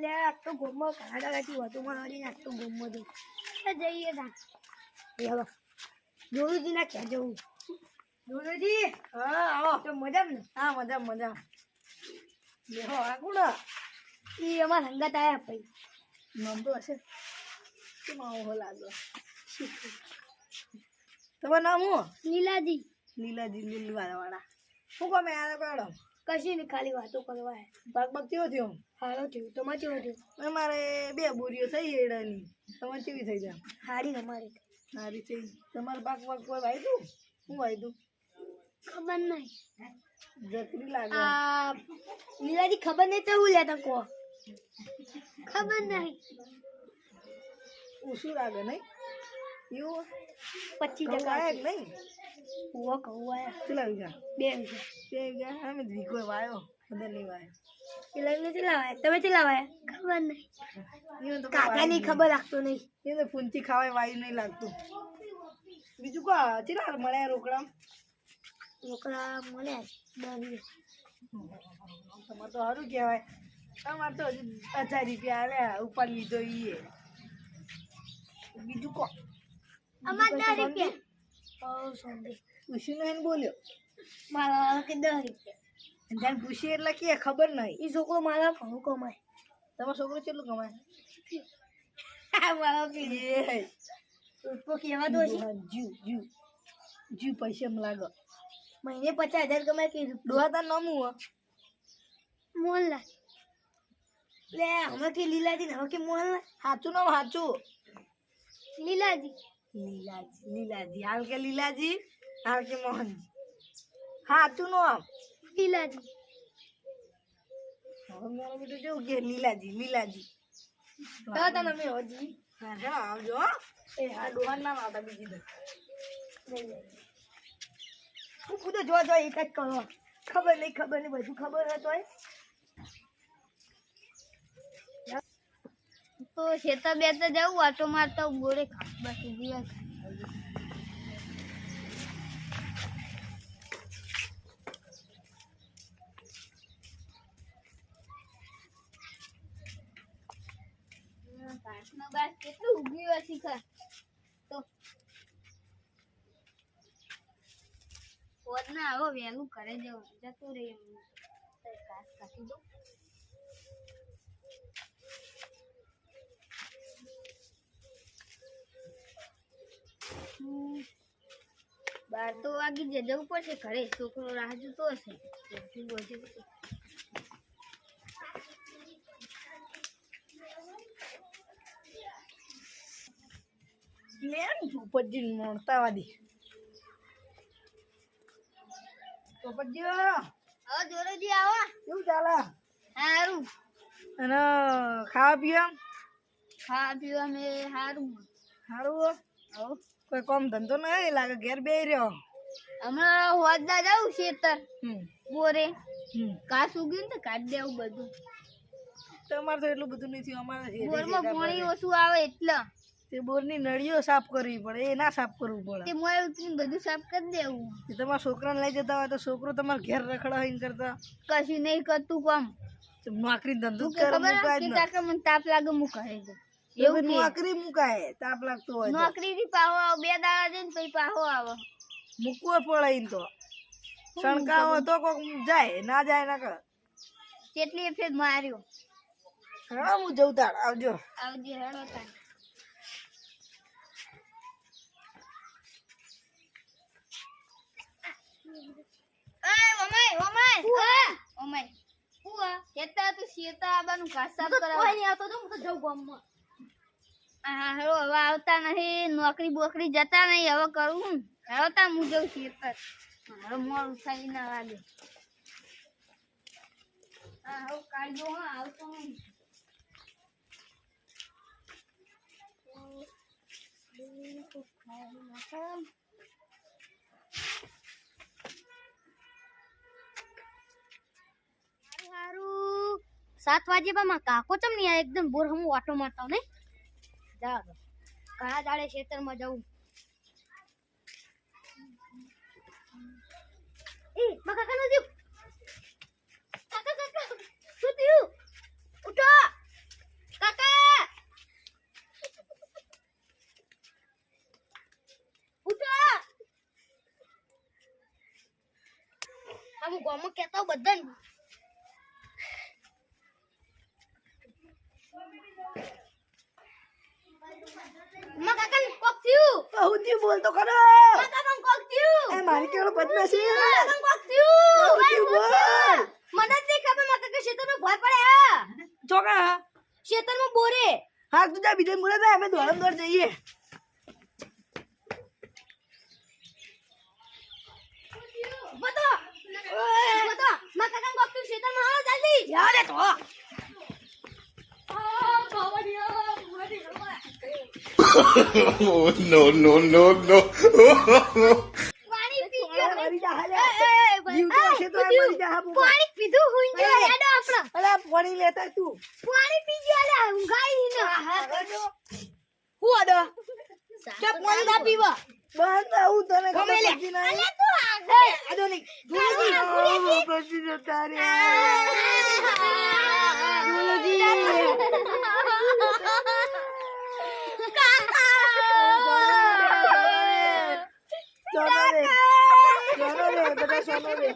એટલે આ તો ગોમમાં ઘણા દાડાથી વધુ મળવાની આ તો ગોમમાં જવું જઈએ ના હવે. જોરુજી ના ક્યાં જવું જોડુજી હા આવો. તો મજા ને? હા મજા મજા. બેહો આ કોણ એ અમાર સંગત આયા ભાઈ. નોંધો હશે. કેમ આવો લાગ્યો લાગે? તમારું નામ હું લીલાજી. લીલાજી લીલવાળા વાળા શું ગમે આ મેડમ કશી નહીં ખાલી વાતો કરવા હે? ભાગ ભાગ કેવો થયો? હારો થયો. તમારે કેવો થયો? મારે બે બોરીઓ થઈ એડાની તમારે કેવી થઈ જાય હારી અમારે. હારી થઈ. તમારે ભાગ ભાગ કોઈ વાયદું? શું વાયદું? ખબર નહીં જકરી લાગે. આ લીલાજી ખબર નહીં તો હું લેતા કહો. ખબર નહીં ઓછું લાગે નહીં એવું? પચીસ ટકા નહીં કહું આયા કેટલા વીઘા? બે વીઘા. બે વીઘા? અમે જ વીઘો વાયો. બધા નહીં વાયો. કેટલા વાયા તમે કેટલા વાયા ખબર નહીં. કાકાની ખબર રાખતો નહીં. એને ફૂંચી ખાવાય વાયુ નહીં લાગતું. બીજું કા ચેલા મળ્યા રોકડા? રોકડા મળ્યા દસ તમારે તો સારું કહેવાય. તમારે તો હજુ હજાર રૂપિયા આલ્યા ઉપાડ લીધો એ. બીજું કો. અમાર દસ રૂપિયા. નહીં બોલ્યો? મારા કે દસ રૂપિયા ધ્યાન પૂછીએ એટલે કે ખબર નહીં એ છોકરો મારા ઘણું કમાય. તમારો છોકરો કેટલું કમાય? મારા કે એ તો કહેવા તો છે. જુ જુ જુ પૈસા માં લાગો. મહિને પચાસ હજાર કમાય કે ડોહાતા નામું હો મોહનલાલ. લે અમે કે લીલાજી ને હવે કે મોહનલાલ. સાચું નામ સાચું. લીલાજી. લીલાજી લીલાજી. હાલ કે લીલાજી? હાલ કે મોહનજી. હા તું નામ લીલાજી. હવે મારો બેટો જો કે લીલાજી લીલાજી. દાદા ના મેં હોજી હા હા આવજો એ હા ડોહાન નામ આવતા બીજી દે. હું ખુદ જ જોઈએ એક જ કરો ખબર નહીં ખબર નહીં બધું ખબર હતો તો ખેતર બેતર જવું આટો મારતો ગોળે બસ દિવસ કેટલું ઉગ્યું હશે ખા તો પોત ના આવો, વહેલું ઘરે જવું. જતું રહે ઘાસ કાઢી દઉં. બાર તો વાગી જાય જવું પડશે ઘરે. છોકરો રાહ જોતો હશે. શું બોલશે. પોપટજી મળતા પોપટજી હવે જોરોજી આવો. કેવું ચાલે? સારું અને ખાવા પીવા? ખાવા પીવા મેં સારું સારું હો. કોઈ કામ ધંધો નહીં લાગે ઘેર બે રહ્યો. હમણાં હોદા જાઉં ખેતર બોરે. ઘાસ ઉગ્યું ને કાઢી દેવું બધું. તમારે તો એટલું બધું નથી અમારે બોરમાં પાણી ઓછું આવે એટલે. તે બોરની નળીઓ સાફ કરવી પડે એ ના સાફ કરવું પડે. તે મોય ઉતરીને બધું સાફ કરી દેવું. તે તમારા છોકરાને લઈ જતા હોય તો છોકરો તમારે ઘેર રખડા હોય કરતા. કશું નહીં કરતું કામ. નોકરી ધંધો ખબર મુકાય કે કાકા મને તાપ લાગે હું કહે છે નહીં એવું નોકરી મુકાય તાપ લાગતો હોય નોકરી થી પાહો આવો બે દાડા જઈને પછી પાહો આવો. મૂકવો પડે તો. શણકાવો તો કોક જાય ના જાય ના કર. કેટલી ફેર માર્યો? હા હું જઉં તાર આવજો. આવજો હેડો તાર. Oh my oh my oh my. હુઆ કેતા તું શેતા આબાનું ઘાસ સાફ કરાવ કોઈ નહીં આવતો તો હું તો જઉં ગામમાં. હવે આવતા નથી, નોકરી બોકરી જતા નહીં, હવે કરું હેડો તા હું જઉં છું હવે મોડું થઈ ના નહીં સાત વાગે પણ કાકો ચમ નહીં એકદમ બોર હમું ઓટો મારતા ને? જાવ. ઘણા દાડે ખેતરમાં જવું. એ મા કાકાનું થયું? કાકા કાકા, શું થયું? ઉઠો. કાકા! ઉઠો. આમ ગોમાં કહેતો બધાને. થયું બહુથી બોલતો ખરો. માં એ મારી કેવડો બદમાશી બોલ. મને જ નહીં ખબરમાં કાકા ખેતરમાં ભોય પડે હા. ચોકા ખેતરમાં બોરે. હા તું જા બીજે મુરે અમે દોડમ દોડ જઈએ. બતો બતો માં કોક થયું ખેતરમાં હા જલ્દી. યાર એ તો oh no no no no પાણી પી ગયો મરી જા હાલે એ, એ, જીવ તો હશે તો આ મરી જા હા બુબા. પાણી પીધું હુઈ ગયો એ. હેડો આપણો. અલા પાણી લેતા તું. પાણી પી ગયો ઊંઘાઈ ને. હું આડો? કે પાણી ના પીવા? બંધ આવું તને ગમે લે. અલે તું આગળ. આડો નહીં ગુરુજી. ઓ, પછી જતા રહ્યા. સોનો રે સોનો રે બધા સોનો રે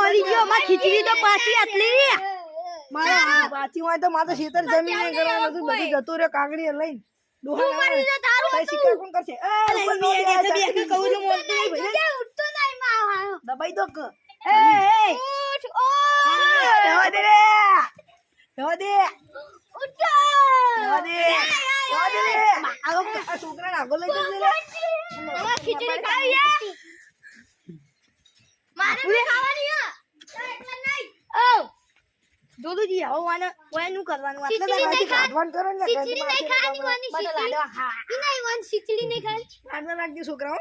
મરી ગયો માં ખીચડી તો પાછી આટલી મારા પાછી હોય તો મારે શેતર જમીન કરવાનું હતું બધું જતું રહ્યો કાગડી લઈને. ડોહા મરી ગયો તારું કઈ શિકાર કોણ કરશે એ ઉપર નો બે ચાકરી કહું છું મોલતું નહીં ભાઈ ઉઠતો નહીં માં દબાઈ દો કે એ એ ઉઠ ઓ રહેવા દે રે રહેવા દે ઉઠો રહેવા દે રહેવા દે રે આ આ છોકરાને આગળ લઈ જશે રે તમારે ખીચડી ખાવી છે મારે બી ખાવાની છે એટલે નહીં ઓ જોદુજી હવે વાને વાયનું કરવાનું આટલે નહીં કાઢવાનું કરો ને ખીચડી નહીં ખાવાની વાની ખીચડી નહીં વાની ખીચડી નહીં ખાવાની આટલે રાખજો છોકરાઓ.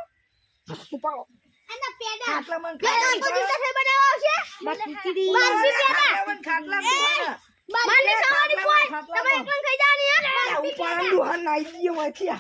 ઉપાડો. એના પેડા. આટલા મન પેડા તો દિવસે બનાવવા આવશે? ખીચડી. બારબી પેડા. ખાટલા ખાટલા મારે ખાવાની કોઈ. ખાટલા ખાઈ હે દુહાન નાઈ દીએ માંથી આ